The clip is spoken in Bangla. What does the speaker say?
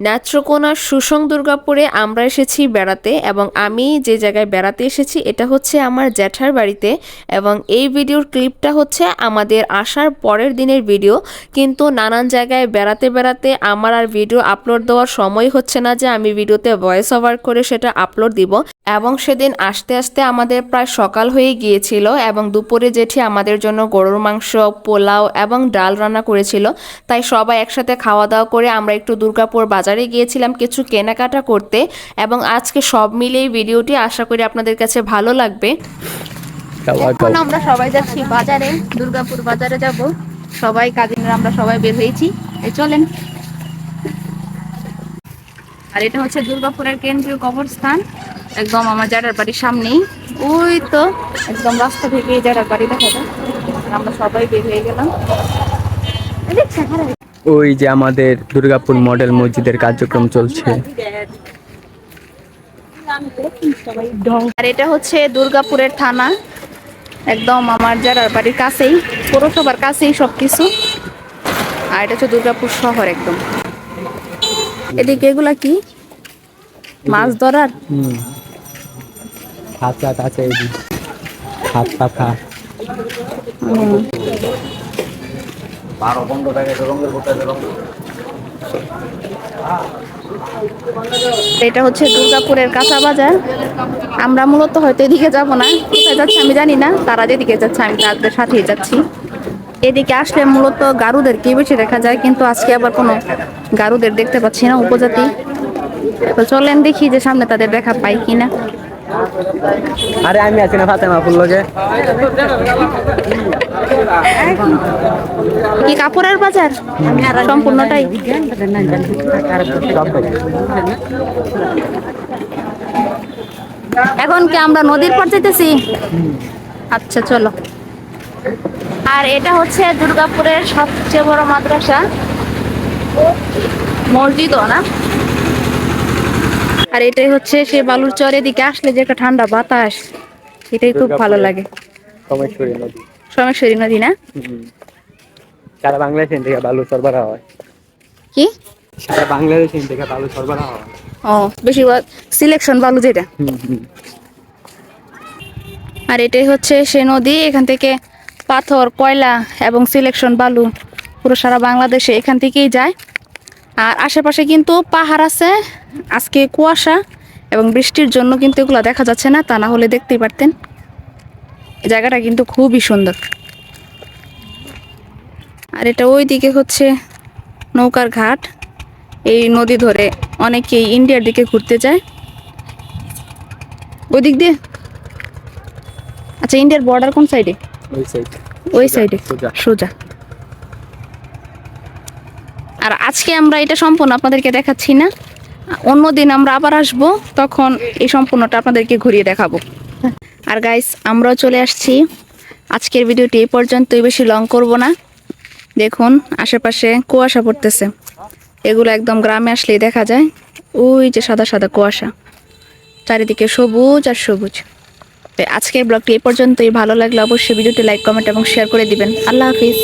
নেত্রকোনার সুসং দুর্গাপুরে আমরা এসেছি বেড়াতে এবং আমি যে জায়গায় বেড়াতে এসেছি, এটা হচ্ছে আমার জ্যাঠার বাড়িতে এবং এই ভিডিওর ক্লিপটা হচ্ছে আমাদের আসার পরের দিনের ভিডিও। কিন্তু নানান জায়গায় বেড়াতে বেড়াতে আমার আর ভিডিও আপলোড দেওয়ার সময় হচ্ছে না যে আমি ভিডিওতে ভয়েস ওভার করে সেটা আপলোড দিব এবং সেদিন আসতে আসতে আমাদের প্রায় সকাল হয়ে গিয়েছিল এবং দুপুরে জেঠি আমাদের জন্য গরুর মাংস, পোলাও এবং ডাল রান্না করেছিল। তাই সবাই একসাথে খাওয়া দাওয়া করে আমরা একটু দুর্গাপুর বাজারে গিয়েছিলাম কিছু কেনাকাটা করতে এবং আজকে সব মিলেই ভিডিওটি আশা করি আপনাদের কাছে ভালো লাগবে। এখন আমরা সবাই যাচ্ছি বাজারে, দুর্গাপুর বাজারে যাব। সবাই কাজিনরা, আমরা সবাই বের হয়েছি। এই চলেন। আর এটা হচ্ছে দুর্গাপুরের কেন্দ্রীয় কবরস্থান। একদম আমার জায়গার বাড়ির সামনেই। ওই তো, একদম রাস্তা থেকে জায়গার বাড়ি দেখা যায়। আমরা সবাই বের হয়ে গেলাম। ওই যে আমাদের দুর্গাপুর মডেল মসজিদের কার্যক্রম চলছে। আর এটা হচ্ছে দুর্গাপুরের থানা। একদম আমার যারার বাড়ির কাছেই পৌরসভার কাছেই সব কিছু আর এটা হচ্ছে দুর্গাপুর শহর একদম। এদিকে এগুলা কি? মাছ ধরার? হুম। হাত হাত পাখা এটা হচ্ছে দুর্গাপুরের কাঁচা বাজার। আমরা মূলত হয়তো এদিকে যাব না। কোথায় যাচ্ছি আমি জানি না। তারা যেদিকে যাচ্ছে, আমি তাদের সাথেই যাচ্ছি। এদিকে আসলে মূলত গারুদেরকে বেশি দেখা যায়, কিন্তু আজকে আবার কোনো গারুদের দেখতে পাচ্ছি না উপজাতি। তো চলেন দেখি যে সামনে তাদের দেখা পাই কিনা। আরে আমি আছি না ফাতেমা ফুল লগে। কি কাপড়ের বাজার? সম্পূর্ণটাই? এখন কি আমরা নদীর পর যেতেছি আচ্ছা চলো। আর এটা হচ্ছে দুর্গাপুরের সবচেয়ে বড় মাদ্রাসা। মসজিদও না? আর এটাই হচ্ছে সে বালুর চর এদিকে আসলে যে একটা ঠান্ডা বাতাস এটাই খুব ভালো লাগে। সোমেশ্বরী নদী। সোমেশ্বরী নদী না? সারা বাংলাদেশ থেকে বালু সরবরাহ হয়। কি? সারা বাংলাদেশ থেকে বালু সরবরাহ হয়। ও বেশিরভাগ সিলেকশন বালু যেটা। আর এটাই হচ্ছে সে নদী এখান থেকে পাথর কয়লা এবং সিলেকশন বালু পুরো সারা বাংলাদেশে এখান থেকেই যায়। আর আশেপাশে কিন্তু পাহাড় আছে আজকে কুয়াশা এবং বৃষ্টির জন্য কিন্তু এগুলো দেখা যাচ্ছে না তা না হলে দেখতেই পারতেন। জায়গাটা কিন্তু খুবই সুন্দর। আর এটা ওই দিকে হচ্ছে নৌকার ঘাট। এই নদী ধরে অনেকেই ইন্ডিয়ার দিকে ঘুরতে যায়। ওই দিক দিয়ে? আচ্ছা ইন্ডিয়ার বর্ডার কোন সাইডে ওই সাইড ওই সাইডে সোজা। সোজা আর আজকে আমরা এটা সম্পূর্ণ আপনাদেরকে দেখাচ্ছি না। অন্যদিন আমরা আবার আসব, তখন এই সম্পূর্ণটা আপনাদেরকে ঘুরিয়ে দেখাবো। আর গাইস আমরাও চলে আসছি। আজকের ভিডিওটি এই পর্যন্তই, বেশি লং করব না। দেখুন, আশেপাশে কুয়াশা পড়তেছে। এগুলো একদম গ্রামে আসলেই দেখা যায়। ওই যে সাদা সাদা কুয়াশা। চারিদিকে সবুজ আর সবুজ। আজকের ব্লগটি এই পর্যন্তই। ভালো লাগলে অবশ্যই ভিডিওটি লাইক কমেন্ট এবং শেয়ার করে দিবেন। আল্লাহ হাফিজ।